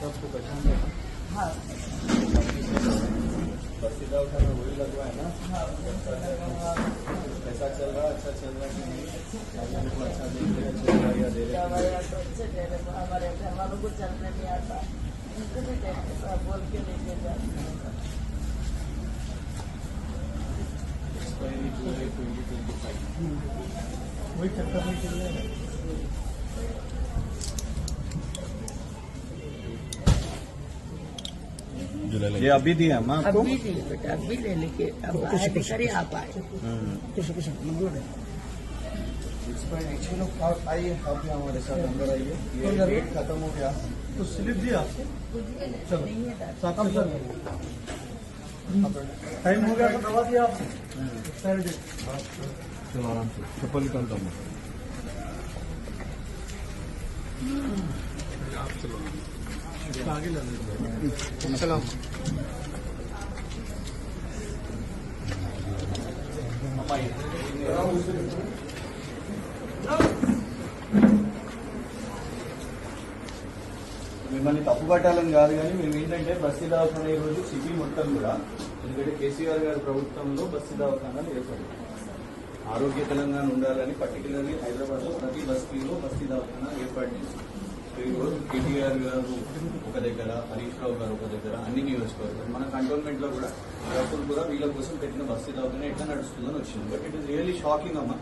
तो आपको पहचान गया सीधा उठाना वही लगवा है ना कैसा चल रहा अच्छा चल रहा है नहीं अच्छा देख अच्छा चल रहा या दे रहे हमारे घर तो वालों को चलने नहीं आता बोल के लेके जाते वही चक्कर में चल रहा है अभी दिया आपको अभी ले लेके अब आए आए आइए हमारे साथ अंदर आइए तो खत्म हो गया तो स्लिप दिया चलो टाइम हो गया दवा दिया आप हम्म। चलो आराम से चप्पल निकालता हूँ हम्म। మిమ్మల్ని తప్పు పట్టాలని కాదు కానీ మేము ఏంటంటే బస్సీ దవాఖానా రోజు సిటీ మొత్తం కూడా ఎందుకంటే కేసీఆర్ గారి ప్రభుత్వంలో బస్సు దవాఖానాలు ఏర్పడింది ఆరోగ్య తెలంగాణ ఉండాలని పర్టికులర్లీ హైదరాబాద్లో ప్రతి బస్తీలో బస్తీ దవాఖానా ఏర్పాటు చేస్తుంది ఈరోజు కేటీఆర్ గారు ఒక దగ్గర హరీష్ రావు గారు ఒక దగ్గర అన్ని నియోజకవర్గాలు మన కంటోన్మెంట్ లో కూడా డబ్బులు కూడా వీళ్ళ కోసం పెట్టిన బస్తీ దాకా ఎట్లా నడుస్తుందని వచ్చింది but it is really shocking అమ్మ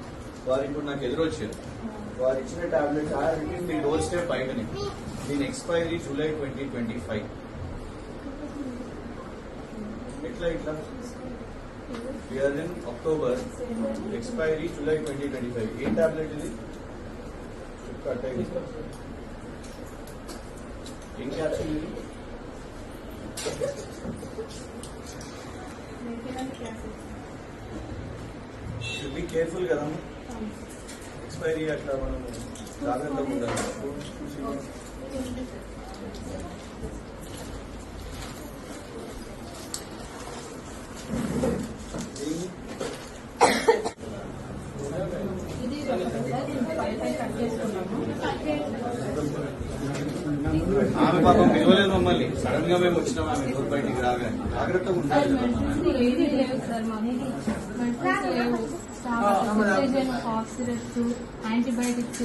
వారు ఇప్పుడు నాకు ఎదురొచ్చారు వారు ఇచ్చిన టాబ్లెట్స్ ఆర్ ఇట్ ఇస్ మీ డోర్ స్టెప్ బయటనే దీని expiry July twenty twenty five ఎట్లా ఇట్లా we are in October expiry July twenty twenty five A tablet ఇది కట్ అయింది కిందకి దిగు వెకేన క్లాసెస్ వి బి కేర్ఫుల్ కదా అమ్మ ఎక్స్పైరీ డేట్ లా మనం లాగర్ తో కుందనుకు సిడి ద కట్ చేస్తున్నాను ఆమె పాపం పిలవలేదు మమ్మల్ని సడన్ గా మేము వచ్చినాం ఆమె డోర్ బయటికి రాగానే జాగ్రత్తగా ఉండాలి